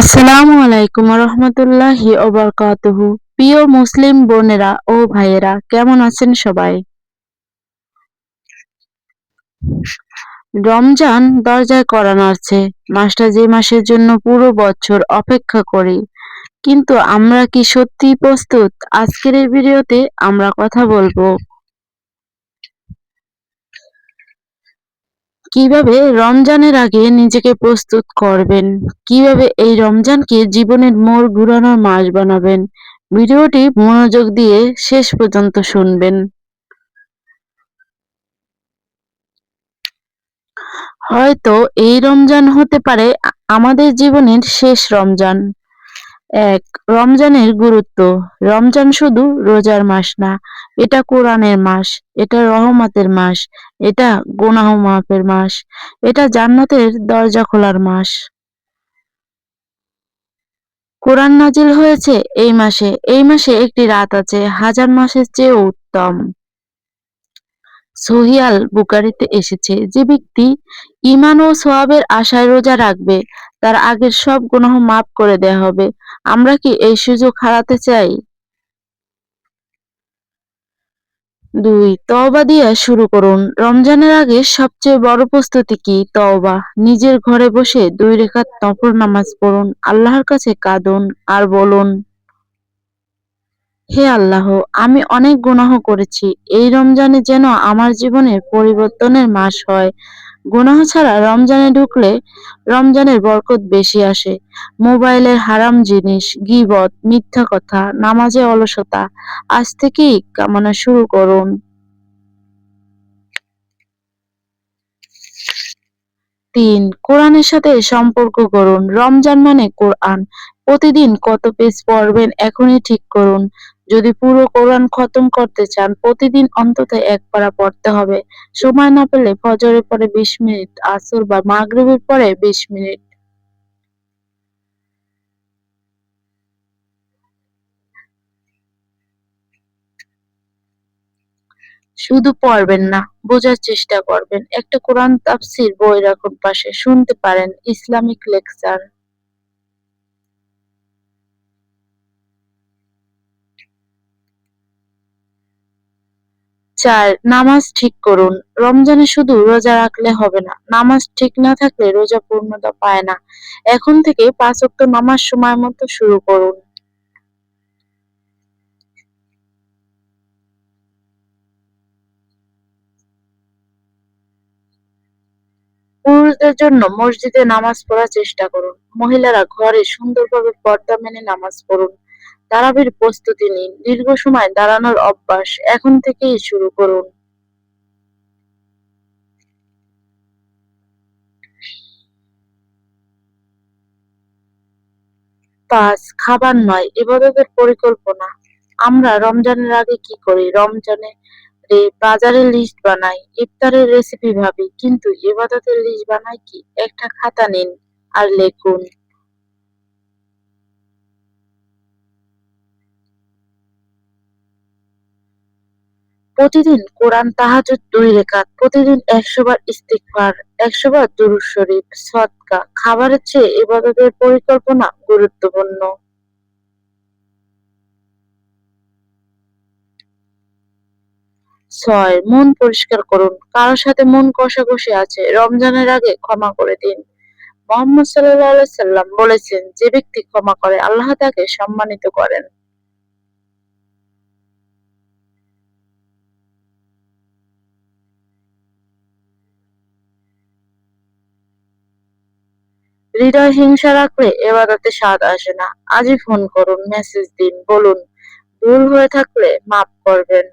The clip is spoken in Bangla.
আসসালামু আলাইকুম রহমতুল্লাহি ওবরকাতুহু। প্রিয় মুসলিম বোনেরা ও ভাইয়েরা, কেমন আছেন সবাই? রমজান দরজায় করা নাড়ছে মাসটা যে মাসের জন্য পুরো বছর অপেক্ষা করি। কিন্তু আমরা কি সত্যি প্রস্তুত? আজকের এই ভিডিওতে আমরা কথা বলব কীভাবে রমজানের আগে নিজেকে প্রস্তুত করবেন? কীভাবে এই রমজানকে জীবনের মোড় ঘুরানোর মাস বানাবেন? ভিডিওটি মনোযোগ দিয়ে শেষ পর্যন্ত শুনবেন। হয়তো এই রমজান হতে পারে আমাদের জীবনের শেষ রমজান। এক, রমজানের গুরুত্ব। রমজান শুধু রোজার মাস না, এটা কোরআনের মাস, এটা রহমতের মাস, এটা গুনাহ মাফের মাস, এটা জান্নাতের দরজা খোলার মাস। কোরআন নাজিল হয়েছে এই মাসে। এই মাসে একটি রাত আছে, হাজার মাসের চেয়ে উত্তম। সহিয়াল বুকারিতে এসেছে, যে ব্যক্তি ইমান ও সোয়াবের আশায় রোজা রাখবে, তার আগের সব গুনাহ মাফ করে দেয়া হবে। আমরা কি এই সুযোগ হারাতে চাই? দুই, তওবা দিয়া শুরু করুন। রমজানের আগে সবচেয়ে বড় প্রস্তুতি কি? তওবা। নিজের ঘরে বসে দুই রেখাত নফর নামাজ পড়ুন, আল্লাহর কাছে কাঁদুন আর বলুন, হে আল্লাহ, আমি অনেক গুনাহ করেছি। এই রমজানে যেন আমার জীবনের পরিবর্তনের মাস হয়। গুনাহ ছাড়া রমজানে ঢুকলে রমজানের বরকত বেশি আসে। মোবাইলের হারাম জিনিস, গিবত, মিথ্যা কথা, নামাজে অলসতা, আজ থেকেই কামনা শুরু করুন। তিন, কোরআনের সাথে সম্পর্ক করুন। রমজান মানে কোরআন। প্রতিদিন কত পেজ পড়বেন এখনই ঠিক করুন। যদি পুরো কোরআন খতম করতে চান, প্রতিদিন অন্তত এক পারা পড়তে হবে। সময় না পেলে ফজরের পরে বিশ মিনিট, আসর বা মাগরিবের পরে বিশ মিনিট। শুধু পড়বেন না, বোঝার চেষ্টা করবেন। একটা কোরআন তাফসির বই রাখুন পাশে, শুনতে পারেন। Islamic lecture. চার, নামাজ ঠিক করুন। রমজানে শুধু রোজা রাখলে হবে না। নামাজ ঠিক না থাকলে রোজা পূর্ণতা পায় না। এখন থেকে পাঁচ ওয়াক্ত নামাজ সময় মতো শুরু করুন। পুরুষদের জন্য মসজিদে নামাজ পড়ার চেষ্টা করুন। মহিলারা ঘরে সুন্দরভাবে পর্দা মেনে নামাজ পড়ুন। তারাবির প্রস্তুতি নিন। দীর্ঘ সময় দাঁড়ানোর অভ্যাস এখন থেকেই শুরু করুন। পাঁচ, খাবার নয় এবাদতের পরিকল্পনা। আমরা রমজানের আগে কি করি? রমজানে বাজারে লিস্ট বানাই, ইফতারের রেসিপি ভাবি, কিন্তু এবাদতের লিস্ট বানাই কি? একটা খাতা নিন আর লেখুন। প্রতিদিন কোরআন তাহাজুদ দুই রেখাত, প্রতিদিন একশো বার ইস্তিগফার একশো বার দুরূদ শরীফ, সদকা, খাবারের চেয়ে ইবাদতের পরিকল্পনা গুরুত্বপূর্ণ। ছয়, মন পরিষ্কার করুন। কারও সাথে মন কষাকষি আছে, রমজানের আগে ক্ষমা করে দিন। মোহাম্মদ সাল্লাহ সাল্লাম বলেছেন, যে ব্যক্তি ক্ষমা করে, আল্লাহ তাকে সম্মানিত করেন। হৃদয় হিংসা রাখলে এবাদাতে স্বাদ আসে না। আজই ফোন করুন মেসেজ দিন, বলুন, ভুল হয়ে থাকলে মাফ করবেন।